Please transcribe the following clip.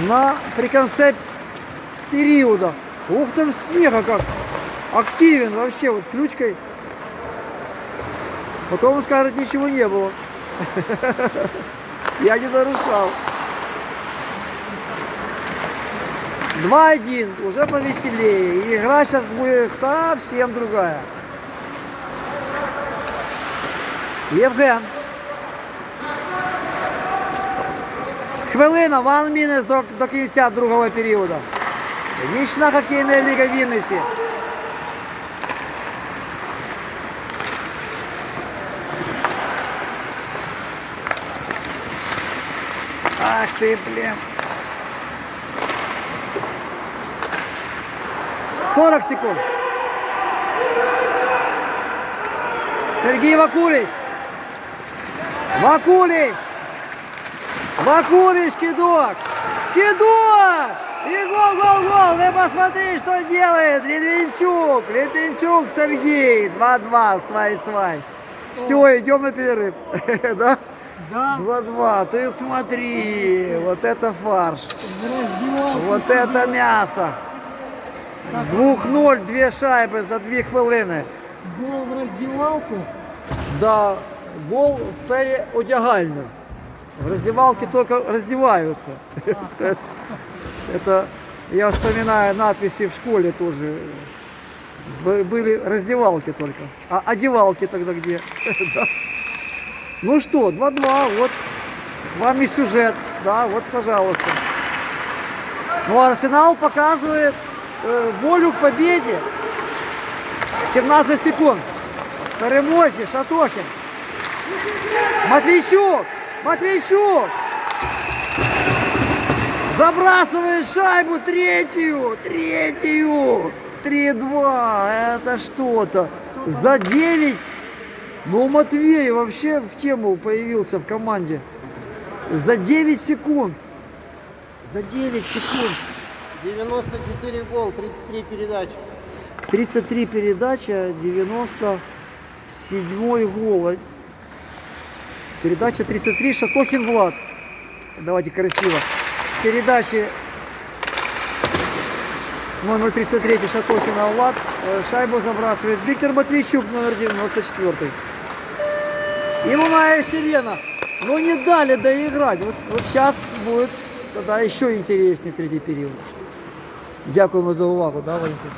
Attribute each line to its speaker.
Speaker 1: на, при конце периода. Ух, там снега как активен вообще, вот ключкой. Потом он скажет, ничего не было. Я не нарушал. 2-1, уже повеселее. И игра сейчас будет совсем другая. Євген. Хвилина, ван мінус до, до кінця другого періоду. Нічна хокейна ліга Вінниці. Ах ти, блін. 40 секунд. Сергей Вакулич. Вакулич. Вакулич, кидок. Кидок. И гол, гол, гол. Ты посмотри, что делает Литвинчук. Литвинчук Сергей. 2-2. Свай, свай. Все, идем на перерыв. Да?
Speaker 2: Да,
Speaker 1: 2-2. Ты смотри. Вот это фарш. Вот это мясо. З 2-0 дві шайби за 2 хвилини.
Speaker 2: Гол в раздевалку.
Speaker 1: Да, гол в переодягальну. В раздевалке только раздеваются. Это я вспоминаю надписи в школе тоже. Б- Были раздевалки только. А одевалки тогда где? Да. Ну что, 2-2, вот вам и сюжет. Да, вот, пожалуйста. Ну, Арсенал показывает э, волю к победе. 17 секунд. В перемозі Шатохін. Матвійчук! Матвійчук! Забрасывает шайбу третью! Третью! 3-2! Это что-то! За 9! Ну, Матвей вообще в тему появился в команде. За 9 секунд. За 9 секунд.
Speaker 3: 94 гол, 33 передачи.
Speaker 1: 33 передача, 97 гол. Передача 33, Шатохин Влад. Давайте красиво. С передачи номер 33 Шатохина Влад э, шайбу забрасывает Виктор Матвейчук, номер 94. И Луна Сирена. Но не дали доиграть. Вот, вот сейчас будет тогда еще интереснее третий период. Дякуємо за увагу, да, Валентин?